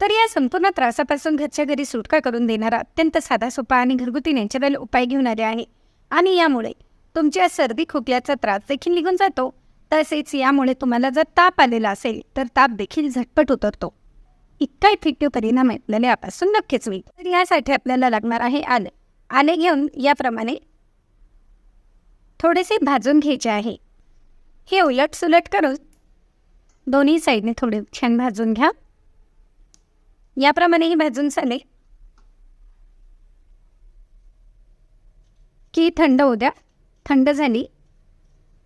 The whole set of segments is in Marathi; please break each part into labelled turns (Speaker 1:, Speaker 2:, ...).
Speaker 1: तर या संपूर्ण त्रासापासून घरच्या घरी सुटका करून देणारा अत्यंत साधा सोपा आणि घरगुती नॅचरल उपाय घेऊन आले आहे. आणि यामुळे तुमच्या सर्दी खोकल्याचा त्रास देखील निघून जातो. तसेच यामुळे तुम्हाला जर ताप आलेला असेल तर ताप देखील झटपट उतरतो. इतका इफेक्टिव्ह परिणाम आपल्याला यापासून नक्कीच होईल तर यासाठी आपल्याला लागणार आहे आले. आले घेऊन याप्रमाणे थोडेसे भाजून घ्यायचे आहे. हे उलट सुलट करून दोन्ही साईडने थोडे छान भाजून घ्या. याप्रमाणेही भाजून चाले की थंड होऊ द्या. थंड झाली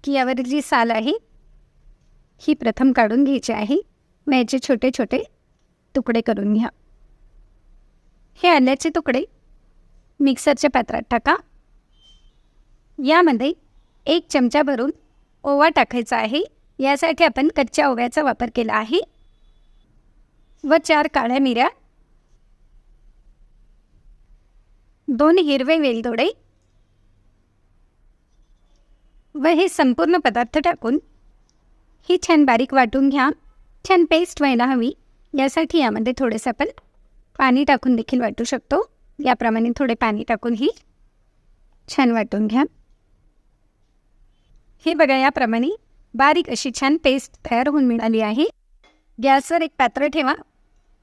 Speaker 1: की यावर जी साल आहे ही प्रथम काढून घ्यायची आहे. मग याचे छोटे छोटे तुकडे करून घ्या. हे आल्याचे तुकडे मिक्सरच्या पात्रात टाका. यामध्ये एक चमचा भरून ओवा टाकायचा आहे. यासाठी आपण कच्च्या ओव्याचा वापर केला आहे. व चार काळ्या मिऱ्या. दोन हिरवे वेलदोडे. व हे संपूर्ण पदार्थ टाकून ही छान बारीक वाटून घ्या. छान पेस्ट व्हायला हवी. यासाठी यामध्ये थोडेसं आपण पाणी टाकून देखील वाटू शकतो. याप्रमाणे थोडे पाणी टाकून ही छान वाटून घ्या. हे बघा याप्रमाणे बारीक अशी छान पेस्ट तयार होऊन मिळाली आहे. गॅसवर एक पात्र ठेवा.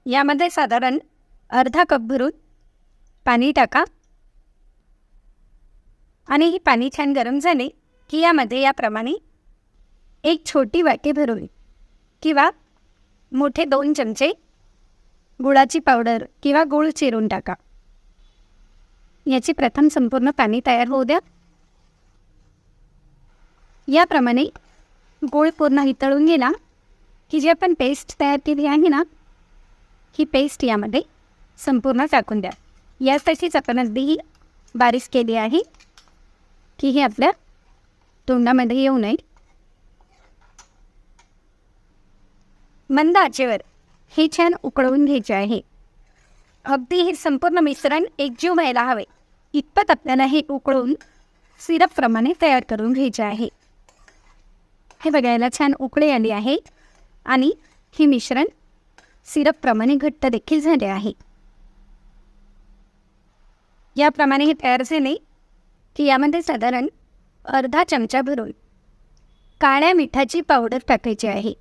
Speaker 1: यामध्ये साधारण अर्धा कप भरून पाणी टाका आणि ही पाणी छान गरम झाले की यामध्ये याप्रमाणे एक छोटी वाटी भरून किंवा मोठे दोन चमचे गुळाची पावडर किंवा गूळ चिरून टाका. याची प्रथम संपूर्ण पाणी तयार होऊ द्या. याप्रमाणे गूळ पूर्ण हितळून गेला की जी आपण पेस्ट तयार केली आहे ना ही पेस्ट यामध्ये संपूर्ण टाकून द्या. यासाठीच आपण अगदी बारीक केली आहे की हे आपल्या तोंडामध्ये येऊ नये. मंद आचेवर हे छान उकळवून घ्यायचे आहे. अगदी हे संपूर्ण मिश्रण एकजीव व्हायला हवे. इतपत आपल्याला हे उकळून सिरपप्रमाणे तयार करून घ्यायचे आहे. हे बघायला छान उकळे आली आहे आणि हे मिश्रण सिरपप्रमाणे घट्ट देखील झाले आहे. याप्रमाणे हे तयार झाले की यामध्ये साधारण अर्धा चमचा भरून काळ्या मिठाची पावडर टाकायची आहे.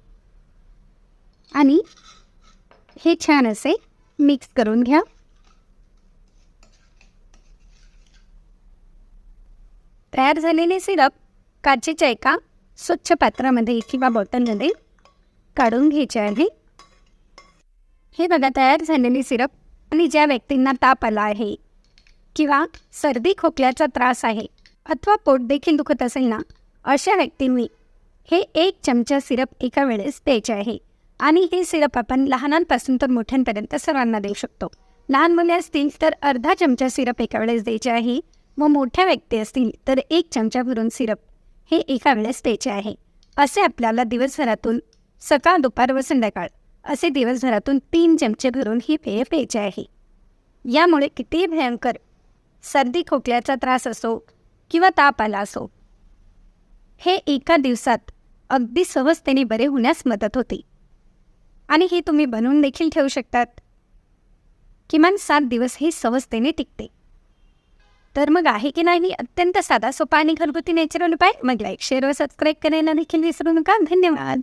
Speaker 1: आणि हे छान असे मिक्स करून घ्या. तयार झालेले सिरप काचेच्या एका स्वच्छ पात्रामध्ये किंवा बॉटलमध्ये काढून घ्यायचे आहे. हे बघा तयार झालेली सिरप आणि ज्या व्यक्तींना ताप आला आहे किंवा सर्दी खोकल्याचा त्रास आहे अथवा पोट देखील दुखत असेल ना अशा व्यक्तींनी हे एक चमचा सिरप एका वेळेस द्यायचे आहे. आणि हे सिरप आपण लहानांपासून तर मोठ्यांपर्यंत सर्वांना देऊ शकतो. लहान मुले असतील तर अर्धा चमचा सिरप एका वेळेस द्यायचे आहे. व मोठ्या व्यक्ती असतील तर एक चमचा भरून सिरप हे एका वेळेस द्यायचे आहे. असे आपल्याला दिवसभरातून सकाळ दुपार व संध्याकाळ असे दिवसभरातून तीन चमचे भरून ही पेय प्यायचे आहे. यामुळे कितीही भयंकर सर्दी खोकल्याचा त्रास असो किंवा ताप आला असो हे एका दिवसात अगदी सहजतेने बरे होण्यास मदत होते. आणि हे तुम्ही बनवून देखील ठेवू शकतात. किमान सात दिवस हे सहजतेने टिकते. तर मग आहे की नाही अत्यंत साधा सोपा आणि घरगुती नॅचरल उपाय? मग लाईक शेअर व सबस्क्राईब करायला देखील विसरू नका. धन्यवाद.